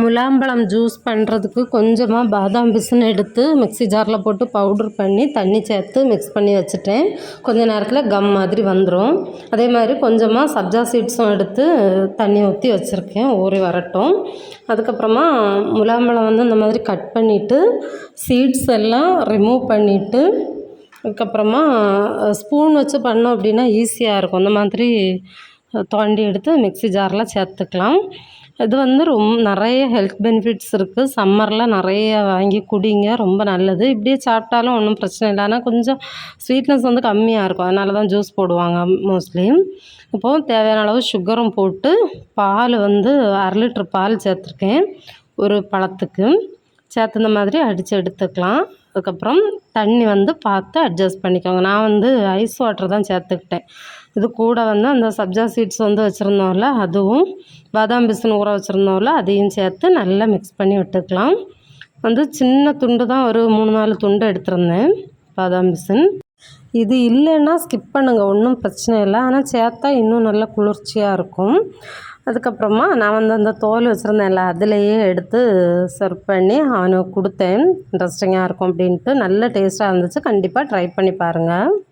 முலாம்பழம் juice பண்ணுறதுக்கு கொஞ்சமாக பாதாம் பிசுன்னு எடுத்து மிக்ஸி ஜாரில் போட்டு பவுட்ரு பண்ணி தண்ணி சேர்த்து மிக்ஸ் பண்ணி வச்சுட்டேன். கொஞ்ச நேரத்தில் கம் மாதிரி வந்துடும் அதே மாதிரி கொஞ்சமாக சப்ஜா சீட்ஸும் எடுத்து தண்ணி ஊற்றி வச்சுருக்கேன். ஊறி வரட்டும். அதுக்கப்புறமா முலாம்பழம் வந்து இந்த மாதிரி கட் பண்ணிவிட்டு சீட்ஸ் எல்லாம் ரிமூவ் பண்ணிவிட்டு அதுக்கப்புறமா ஸ்பூன் வச்சு பண்ணோம் அப்படின்னா ஈஸியாக இருக்கும். இந்த மாதிரி தோண்டி எடுத்து மிக்ஸி ஜாரில் சேர்த்துக்கலாம். இது வந்து ரொம் நிறைய ஹெல்த் பெனிஃபிட்ஸ் இருக்குது சம்மரில் நிறைய வாங்கி குடிங்க ரொம்ப நல்லது. இப்படியே சாப்பிட்டாலும் ஒன்றும் பிரச்சனை இல்லை. ஆனால் கொஞ்சம் ஸ்வீட்னஸ் வந்து கம்மியாக இருக்கும். அதனால தான் ஜூஸ் போடுவாங்க மோஸ்ட்லி இப்போது தேவையான அளவு சுகரும் போட்டு பால் வந்து அரை லிட்ரு பால் சேர்த்துருக்கேன். ஒரு பழத்துக்கு. சேர்த்து இந்த மாதிரி அடித்து எடுத்துக்கலாம். அதுக்கப்புறம் தண்ணி வந்து பார்த்து அட்ஜஸ்ட் பண்ணிக்கோங்க. நான் வந்து ஐஸ் வாட்டர் தான் சேர்த்துக்கிட்டேன். இது கூட வந்து அந்த சப்ஜா சீட்ஸ் வந்து வச்சுருந்தோம்ல அதுவும் பாதாம் பிசின் ஊற வச்சுருந்தோம்ல அதையும் சேர்த்து நல்லா மிக்ஸ் பண்ணி விட்டுக்கலாம். வந்து சின்ன துண்டு தான் ஒரு மூணு நாலு துண்டு எடுத்திருந்தேன் பாதாம் பிசின். இது இல்லைன்னா ஸ்கிப் பண்ணுங்கள் ஒன்றும் பிரச்சனை இல்லை. ஆனால் சேர்த்தா இன்னும் நல்லா குளிர்ச்சியாக இருக்கும். அதுக்கப்புறமா நான் வந்து அந்த தோல் வச்சுருந்தேன்ல அதுலேயே எடுத்து சர்வ் பண்ணி அவனுக்கு கொடுத்தேன். இன்ட்ரெஸ்டிங்காக இருக்கும் அப்படின்ட்டு. நல்ல டேஸ்ட்டாக இருந்துச்சு. கண்டிப்பாக ட்ரை பண்ணி பாருங்கள்